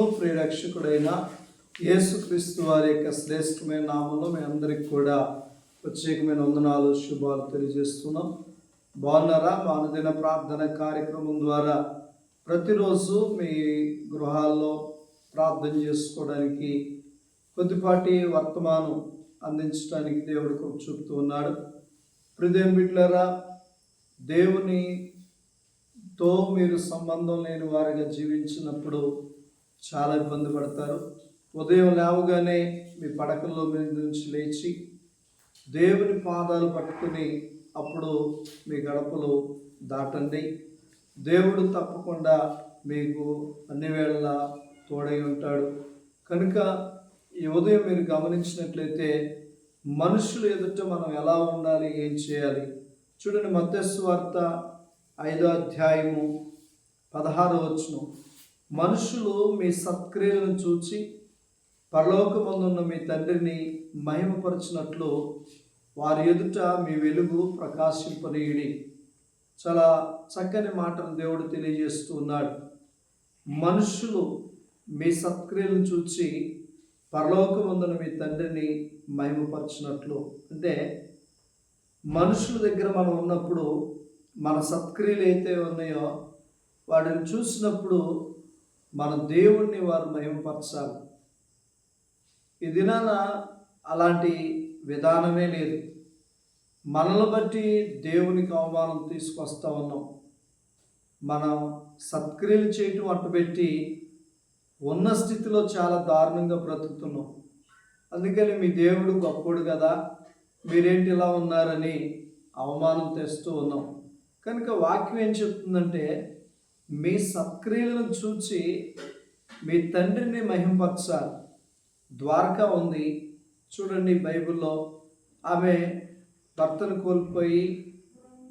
ప్రియరక్షకుడైన యేసుక్రీస్తు వారి యొక్క శ్రేష్టమైన నామంలో మీ అందరికి కూడా ప్రత్యేకమైన వందనాలు శుభాలు తెలియజేస్తున్నాం. బాగున్నారా? మా అనుదిన ప్రార్థన కార్యక్రమం ద్వారా ప్రతిరోజు మీ గృహాల్లో ప్రార్థన చేసుకోవడానికి కొద్దిపాటి వర్తమానం అందించడానికి దేవుడు కృప చూపుతూ ఉన్నాడు. హృదయం బిడ్లరా దేవునితో మీరు సంబంధం లేని వారిగా జీవించినప్పుడు చాలా ఇబ్బంది పడతారు. ఉదయం లేవగానే మీ పడకల్లో మీద నుంచి లేచి దేవుని పాదాలు పట్టుకుని అప్పుడు మీ గడపలు దాటండి. దేవుడు తప్పకుండా మీకు అన్ని వేళలా తోడై ఉంటాడు. కనుక ఈ ఉదయం మీరు గమనించినట్లయితే మనుషులు ఎదుట మనం ఎలా ఉండాలి ఏం చేయాలి? చూడండి మత్స్సు వార్త ఐదో అధ్యాయము పదహారో వచ్చును మనుషులు మీ సత్క్రియలను చూచి పరలోకమందున్న మీ తండ్రిని మహిమపరచినట్లు వారి ఎదుట మీ వెలుగు ప్రకాశింపనీయుడి. చాలా చక్కని మాటలు దేవుడు తెలియజేస్తూ ఉన్నాడు. మనుషులు మీ సత్క్రియలను చూచి పరలోకమందున మీ తండ్రిని మహిమపరచినట్లు. అంటే మనుషుల దగ్గర మనం ఉన్నప్పుడు మన సత్క్రియలు అయితే ఉన్నాయో వాటిని చూసినప్పుడు మన దేవుణ్ణి వారు మహిమపరచాలి. ఈ దినాన అలాంటి విధానమే లేదు. మనల్ని బట్టి దేవునికి అవమానం తీసుకొస్తా ఉన్నాం. మనం సత్క్రియలు చేయటం అట్టుపెట్టి ఉన్న స్థితిలో చాలా దారుణంగా బ్రతుకుతున్నాం. అందుకని మీ దేవుడు గొప్పడు కదా మీరేంటి ఇలా ఉన్నారని అవమానం తెస్తూ ఉన్నాం. కనుక వాక్యం ఏం చెప్తుందంటే మీ సత్క్రియలను చూచి మీ తండ్రిని మహింపరచాలి. ద్వారకా ఉంది. చూడండి బైబిల్లో. ఆమె భర్తను కోల్పోయి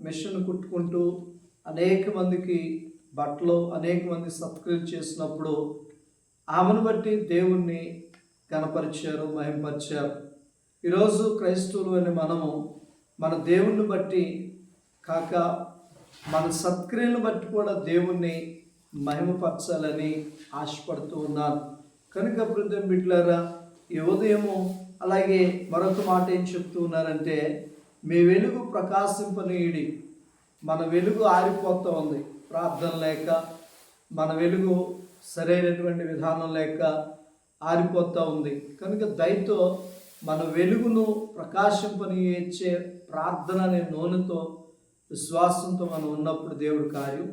మిషన్ కుట్టుకుంటూ అనేక మందికి బట్టలు అనేక మంది సత్క్రియలు చేసినప్పుడు ఆమెను బట్టి దేవుణ్ణి కనపరిచారు మహింపరిచారు. ఈరోజు క్రైస్తవులు అని మనము మన దేవుణ్ణి బట్టి కాక మన సత్క్రియలను బట్టి కూడా దేవుణ్ణి మహిమపరచాలని ఆశపడుతూ ఉన్నాను. కనుక బృందం బిడ్లారా ఈ ఉదయము అలాగే మరొక మాట ఏం చెప్తూ ఉన్నారంటే మీ వెలుగు ప్రకాశింపనీయుడి. మన వెలుగు ఆరిపోతూ ఉంది. ప్రార్థన లేక మన వెలుగు సరైనటువంటి విధానం లేక ఆరిపోతూ ఉంది. కనుక దయతో మన వెలుగును ప్రకాశింపనిచ్చే ప్రార్థన అనే నూనెతో విశ్వాసంతో మనం ఉన్నప్పుడు దేవుడు కార్యం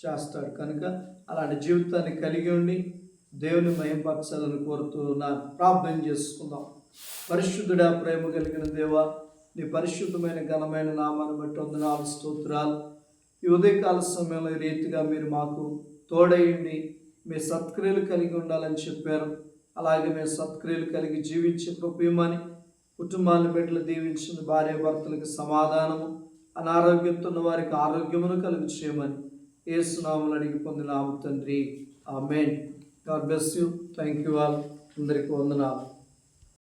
చేస్తాడు. కనుక అలాంటి జీవితాన్ని కలిగి ఉండి దేవుని మహింపరచాలని కోరుతూ ఉన్నాను ప్రార్థన చేసుకుందాం. పరిశుద్ధుడా ప్రేమ కలిగిన దేవ నీ పరిశుద్ధమైన ఘనమైన నామాన్ని బట్టి వందనాలు స్తోత్రాలు. ఈ ఉదయకాల సమయంలో రీతిగా మీరు మాకు తోడయండి మీ సత్క్రియలు కలిగి ఉండాలని చెప్పారు. అలాగే మేము సత్క్రియలు కలిగి జీవించే కృపయమని కుటుంబాన్ని బిడ్డలు దీవించిన భార్య భర్తలకు సమాధానము. అనారోగ్యంతో ఉన్న వారికి ఆరోగ్యమును కలిగి చేయమని ఏసునాములు అడిగి పొందిన తండ్రి. Amen God bless you. Thank you all. అందరికీ వందనాలు.